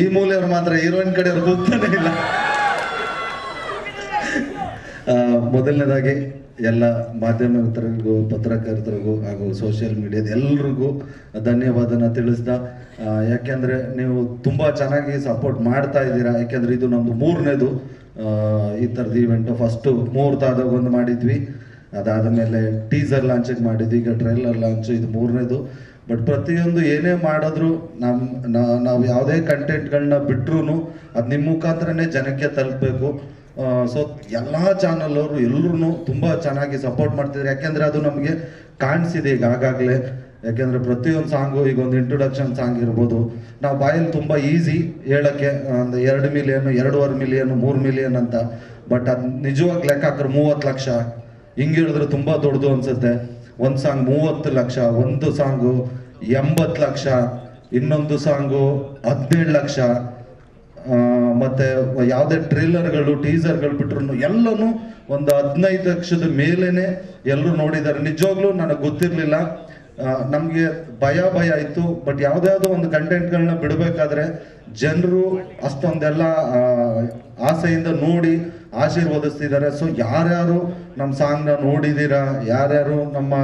ಈ ಮೂಲೆಯವ್ರು ಮಾತ್ರ ಹೀರೋಯಿನ್ ಕಡೆಯವ್ರು ಗೊತ್ತಾನೆ ಇಲ್ಲ. ಮೊದಲನೇದಾಗಿ ಎಲ್ಲ ಮಾಧ್ಯಮ ಮಿತ್ರರಿಗೂ, ಪತ್ರಕರ್ತರಿಗೂ ಹಾಗೂ ಸೋಷಿಯಲ್ ಮೀಡಿಯಾದ ಎಲ್ರಿಗೂ ಧನ್ಯವಾದನ ತಿಳಿಸ್ದ ಯಾಕೆಂದ್ರೆ ನೀವು ತುಂಬಾ ಚೆನ್ನಾಗಿ ಸಪೋರ್ಟ್ ಮಾಡ್ತಾ ಇದ್ದೀರಾ. ಯಾಕೆಂದ್ರೆ ಇದು ನಮ್ದು ಮೂರನೇದು ಈ ಥರದ ಇವೆಂಟ್ ಫಸ್ಟು ಮುಹೂರ್ತಾದಾಗ ಒಂದು ಮಾಡಿದ್ವಿ. ಅದಾದ ಮೇಲೆ ಟೀಸರ್ ಲಾಂಚಿಗೆ ಮಾಡಿದ್ವಿ. ಈಗ ಟ್ರೈಲರ್ ಲಾಂಚ್ ಇದು ಮೂರನೇದು. ಬಟ್ ಪ್ರತಿಯೊಂದು ಏನೇ ಮಾಡಿದ್ರು ನಮ್ಮ ನಾವು ಯಾವುದೇ ಕಂಟೆಂಟ್ಗಳನ್ನ ಬಿಟ್ರೂ ಅದು ನಿಮ್ಮ ಮುಖಾಂತರನೇ ಜನಕ್ಕೆ ತಲುಪಬೇಕು. ಸೊ ಎಲ್ಲ ಚಾನಲ್ ಅವರು ಎಲ್ಲರೂ ತುಂಬ ಚೆನ್ನಾಗಿ ಸಪೋರ್ಟ್ ಮಾಡ್ತಿದ್ದಾರೆ ಯಾಕೆಂದರೆ ಅದು ನಮಗೆ ಕಾಣಿಸಿದೆ ಈಗ ಆಗಾಗಲೇ. ಯಾಕೆಂದರೆ ಪ್ರತಿಯೊಂದು ಸಾಂಗು ಈಗ ಒಂದು ಇಂಟ್ರೊಡಕ್ಷನ್ ಸಾಂಗ್ ಇರ್ಬೋದು. ನಾವು ಬಾಯಲ್ಲಿ ತುಂಬ ಈಸಿ ಹೇಳೋಕ್ಕೆ ಒಂದು ಎರಡು ಮಿಲಿಯನ್ ಎರಡೂವರೆ ಮಿಲಿಯನ್ ಮೂರು ಮಿಲಿಯನ್ ಅಂತ. ಬಟ್ ಅದು ನಿಜವಾಗಿ ಲೆಕ್ಕ ಹಾಕ್ರೆ ಮೂವತ್ತು ಲಕ್ಷ. ಹಿಂಗೆ ಹೇಳಿದ್ರೆ ತುಂಬ ದೊಡ್ಡದು ಅನಿಸುತ್ತೆ. ಒಂದು ಸಾಂಗ್ ಮೂವತ್ತು ಲಕ್ಷ, ಒಂದು ಸಾಂಗು ಎಂಬತ್ತು ಲಕ್ಷ, ಇನ್ನೊಂದು ಸಾಂಗು ಹದಿನೇಳು ಲಕ್ಷ ಮತ್ತೆ ಯಾವುದೇ ಟ್ರೇಲರ್ಗಳು, ಟೀಸರ್ಗಳು ಬಿಟ್ರು ಎಲ್ಲನೂ ಒಂದು ಹದಿನೈದು ಲಕ್ಷದ ಮೇಲೇನೆ ಎಲ್ಲರೂ ನೋಡಿದ್ದಾರೆ. ನಿಜವಾಗ್ಲೂ ನನಗೆ ಗೊತ್ತಿರಲಿಲ್ಲ. ನಮಗೆ ಭಯ ಭಯ ಇತ್ತು. ಬಟ್ ಯಾವುದ್ಯಾವುದೋ ಒಂದು ಕಂಟೆಂಟ್ಗಳನ್ನ ಬಿಡಬೇಕಾದ್ರೆ ಜನರು ಅಷ್ಟೊಂದೆಲ್ಲ ಆಸೆಯಿಂದ ನೋಡಿ ಆಶೀರ್ವದಿಸ್ತಿದ್ದಾರೆ. ಸೊ ಯಾರ್ಯಾರು ನಮ್ಮ ಸಾಂಗ್ನ ನೋಡಿದ್ದೀರಾ ಯಾರ್ಯಾರು ನಮ್ಮ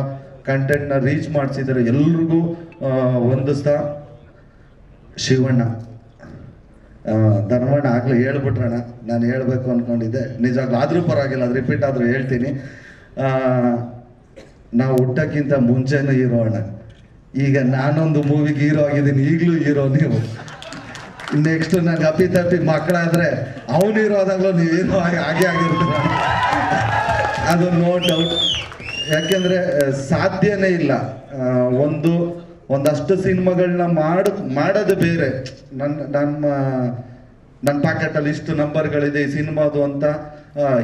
ಕಂಟೆಂಟ್ನ ರೀಚ್ ಮಾಡಿಸಿದ್ದಾರೆ ಎಲ್ರಿಗೂ ಆ, ವಂದಿಸ್ತಾ ಶಿವಣ್ಣ. ಧರ್ಮಣ್ಣ ಆಗ್ಲೇ ಹೇಳ್ಬಿಟ್ರಣ್ಣ. ನಾನು ಹೇಳಬೇಕು ಅಂದ್ಕೊಂಡಿದ್ದೆ ನಿಜವಾಗ್ಲೂ ಆದ್ರೂ ಪರವಾಗಿಲ್ಲ ಅದು ರಿಪೀಟ್ ಆದರೂ ಹೇಳ್ತೀನಿ. ನಾವು ಹುಟ್ಟಕ್ಕಿಂತ ಮುಂಚೆನೂ ಹೀರೋ ಅಣ್ಣ. ಈಗ ನಾನೊಂದು ಮೂವಿಗೆ ಹೀರೋ ಆಗಿದ್ದೀನಿ ಈಗಲೂ ಹೀರೋ ನೀವು. ನೆಕ್ಸ್ಟ್ ನಂಗೆ ಅಪ್ಪಿ ತಪ್ಪಿ ಮಕ್ಕಳಾದರೆ ಅವನು ಹೀರೋ ಆದಾಗಲೂ ನೀವು ಹೀರೋ ಆಗಿ ಹಾಗೆ ಆಗಿರ್ತೀರ. ಅದು ನೋ ಡೌಟ್ ಯಾಕೆಂದ್ರೆ ಸಾಧ್ಯನೇ ಇಲ್ಲ. ಒಂದು, ಒಂದಷ್ಟು ಸಿನಿಮಾಗಳನ್ನ ಮಾಡ, ಮಾಡೋದು ಬೇರೆ. ನನ್ನ ನಮ್ಮ ನನ್ನ ಪ್ಯಾಕೆಟಲ್ಲಿ ಇಷ್ಟು ನಂಬರ್ಗಳಿದೆ ಈ ಸಿನಿಮಾದು ಅಂತ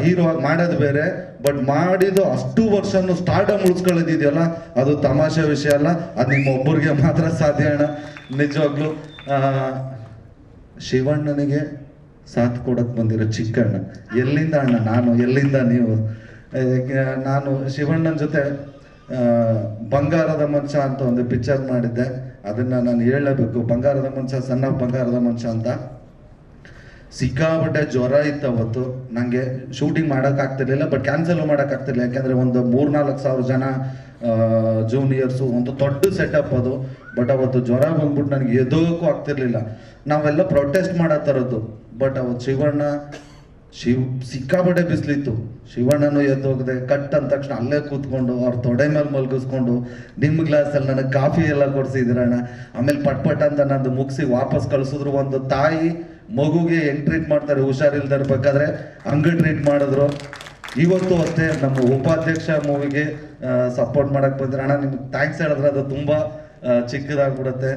ಹೀರೋ ಮಾಡೋದು ಬೇರೆ. ಬಟ್ ಮಾಡಿದ್ದು ಅಷ್ಟು ವರ್ಷನೂ ಸ್ಟಾರ್ಡಮ್ ಉಳಿಸ್ಕೊಳ್ಳೋದಿದೆಯಲ್ಲ, ಅದು ತಮಾಷೆ ವಿಷಯ ಅಲ್ಲ. ಅದು ನಿಮ್ಮ ಒಬ್ಬರಿಗೆ ಮಾತ್ರ ಸಾಧ್ಯ ಅಣ್ಣ. ನಿಜವಾಗ್ಲೂ ಶಿವಣ್ಣನಿಗೆ ಸಾಥ್ ಕೊಡಕ್ ಬಂದಿರೋ ಚಿಕ್ಕಣ್ಣ. ಎಲ್ಲಿಂದ ಅಣ್ಣ? ನಾನು ಎಲ್ಲಿಂದ ನೀವು? ನಾನು ಶಿವಣ್ಣನ ಜೊತೆ ಬಂಗಾರದ ಮಂಚ ಅಂತ ಒಂದು ಪಿಕ್ಚರ್ ಮಾಡಿದ್ದೆ. ಅದನ್ನ ನಾನು ಹೇಳಬೇಕು. ಬಂಗಾರದ ಮಂಚ, ಸಣ್ಣ ಬಂಗಾರದ ಮಂಚ ಅಂತ. ಸಿಕ್ಕಾಪಟ್ಟೆ ಜ್ವರ ಇತ್ತು ಅವತ್ತು. ನನಗೆ ಶೂಟಿಂಗ್ ಮಾಡೋಕ್ಕಾಗ್ತಿರ್ಲಿಲ್ಲ ಬಟ್ ಕ್ಯಾನ್ಸಲ್ ಮಾಡೋಕ್ಕಾಗ್ತಿರ್ಲಿಲ್ಲ ಯಾಕೆಂದರೆ ಒಂದು ಮೂರ್ನಾಲ್ಕು ಸಾವಿರ ಜನ ಜೂನಿಯರ್ಸು ಒಂದು ದೊಡ್ಡ ಸೆಟಪ್ ಅದು. ಬಟ್ ಅವತ್ತು ಜ್ವರ ಬಂದ್ಬಿಟ್ಟು ನನಗೆ ಎದೋಕ್ಕೂ ಆಗ್ತಿರ್ಲಿಲ್ಲ. ನಾವೆಲ್ಲ ಪ್ರೊಟೆಸ್ಟ್ ಮಾಡೋ ಥರದ್ದು. ಬಟ್ ಅವತ್ತು ಶಿವಣ್ಣ ಶಿವ್ ಸಿಕ್ಕಾಪಟ್ಟೆ ಬಿಸಿಲಿತ್ತು. ಶಿವಣ್ಣನು ಎದ್ದೋಗದೆ ಕಟ್ ಅಂದ ತಕ್ಷಣ ಅಲ್ಲೇ ಕೂತ್ಕೊಂಡು ಅವ್ರ ತೊಡೆ ಮೇಲೆ ಮಲ್ಗಿಸ್ಕೊಂಡು ನಿಮ್ಮ ಗ್ಲಾಸಲ್ಲಿ ನನಗೆ ಕಾಫಿ ಎಲ್ಲ ಕೊಡಿಸಿದ್ರಣ್ಣ ಆಮೇಲೆ ಪಟ್ ಪಟ್ ಅಂತ ನಂದು ಮುಗಿಸಿ ವಾಪಸ್ ಕಳಿಸಿದ್ರು. ಒಂದು ತಾಯಿ ಮಗುಗೆ ಹೆಂಗ್ ಟ್ರೀಟ್ ಮಾಡ್ತಾರೆ ಹುಷಾರಿಲ್ದ ಇರ್ಬೇಕಾದ್ರೆ ಹಂಗೆ ಟ್ರೀಟ್ ಮಾಡಿದ್ರು. ಇವತ್ತು ಅಷ್ಟೇ ನಮ್ಮ ಉಪಾಧ್ಯಕ್ಷ ಮೂವಿಗೆ ಸಪೋರ್ಟ್ ಮಾಡಕ್ ಬಂದ್ರೆ ಅಣ್ಣ. ನಿಮ್ಗೆ ಥ್ಯಾಂಕ್ಸ್ ಹೇಳಿದ್ರೆ ಅದು ತುಂಬಾ ಚಿಕ್ಕದಾಗಿಬಿಡುತ್ತೆ.